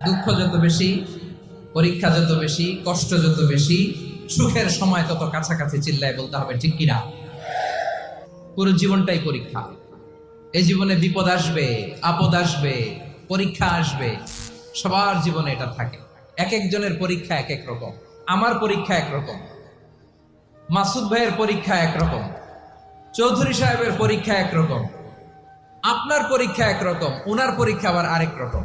দুঃখ যত বেশি, পরীক্ষা যত বেশি, কষ্ট যত বেশি, সুখের সময় তত কাছাকাছি চিল্লায় বলতে হবে, ঠিক কিনা? পুরো জীবনটাই পরীক্ষা। এই জীবনে বিপদ আসবে, আপদ আসবে, পরীক্ষা আসবে, সবার জীবনে এটা থাকে। এক একজনের পরীক্ষা এক এক রকম, আমার পরীক্ষা একরকম মাসুদ ভাইয়ের পরীক্ষা একরকম চৌধুরী সাহেবের পরীক্ষা একরকম আপনার পরীক্ষা একরকম ওনার পরীক্ষা আবার আরেক রকম।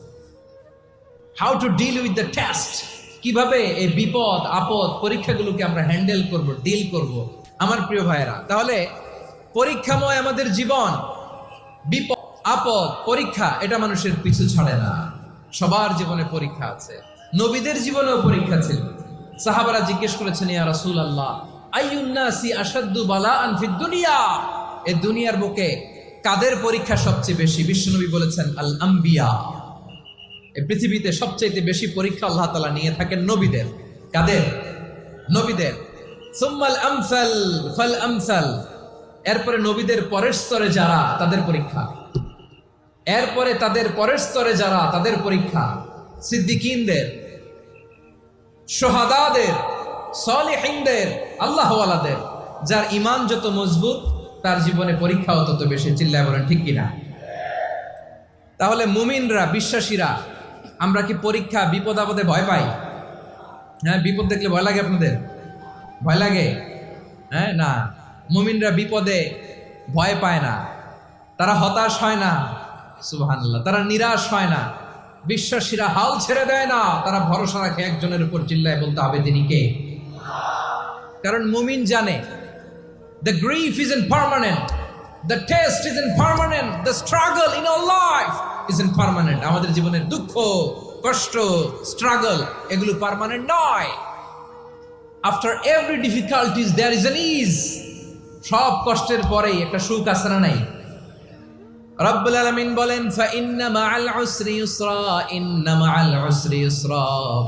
How to deal with the test কীভাবে এই বিপদ, আপদ পরীক্ষাগুলোকে আমরা হ্যান্ডেল করব ডিল করব? আমার প্রিয় ভাইয়েরা, তাহলে পরীক্ষাময় আমাদের জীবন, বিপদ, আপদ, পরীক্ষা, এটা মানুষের পিছু ছাড়ে না। সবার জীবনে পরীক্ষা আছে। নবীদের জীবনেও পরীক্ষা ছিল। সাহাবারা জিজ্ঞেস করেছেন, ইয়া রাসূল আল্লাহ আইয়ুন্নাসি আসাদ্দু বালা আনফিদ দুনিয়া? এই দুনিয়ার বুকে কাদের পরীক্ষা সবচেয়ে বেশি? বিশ্বনবী বলেছেন আল আম্বিয়া পৃথিবীতে সবচাইতে বেশি পরীক্ষা আল্লাহ তালা নিয়ে থাকেন নবীদের। কাদের? নবীদের। এরপরে নবীদের পরের স্তরে যারা, তাদের পরীক্ষা। এরপরে তাদের পরের স্তরে যারা, তাদের পরীক্ষা। সিদ্দিকিনদের, সোহাদাদের, সলিহিনদের, আল্লাহওয়ালাদের। যার ইমান যত মজবুত, তার জীবনে পরীক্ষাও তত বেশি। চিল্লায় বলেন, ঠিক কিনা? তাহলে মুমিনরা, বিশ্বাসীরা আমরা কি পরীক্ষা বিপদ আপদে ভয় পাই? হ্যাঁ বিপদ দেখলে ভয় লাগে আপনাদের? ভয় লাগে? হ্যাঁ না। মুমিনরা বিপদে ভয় পায় না। তারা হতাশ হয় না। সুবহানাল্লাহ। তারা নিরাশ হয় না। বিশ্বাসীরা হাল ছেড়ে দেয় না। তারা ভরসা রাখে একজনের উপর চিল্লায় বলতে হবে তিনি কে? কারণ মুমিন জানে the grief is in permanent the test is in permanent the struggle in all life permanent আমাদের জীবনের দুঃখ, কষ্ট স্ট্রাগল এগুলো পার্মানেন্ট নয়। After every difficulties there is an ease সব কষ্টের পরেই একটা সুখ আছে না নাই? রব্বুল আলামিন বলেন, ফাইন্না মাআল উসরি ইউসরা, ইন্না মাআল উসরি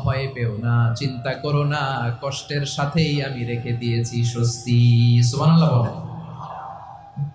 ভয় পেও না, চিন্তা করো না, কষ্টের সাথেই আমি রেখে দিয়েছি স্বস্তি। সুবহানাল্লাহ বলেন।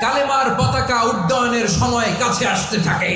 কালেমার পতাকা উড্ডয়নের সময় কাছে আসতে থাকে।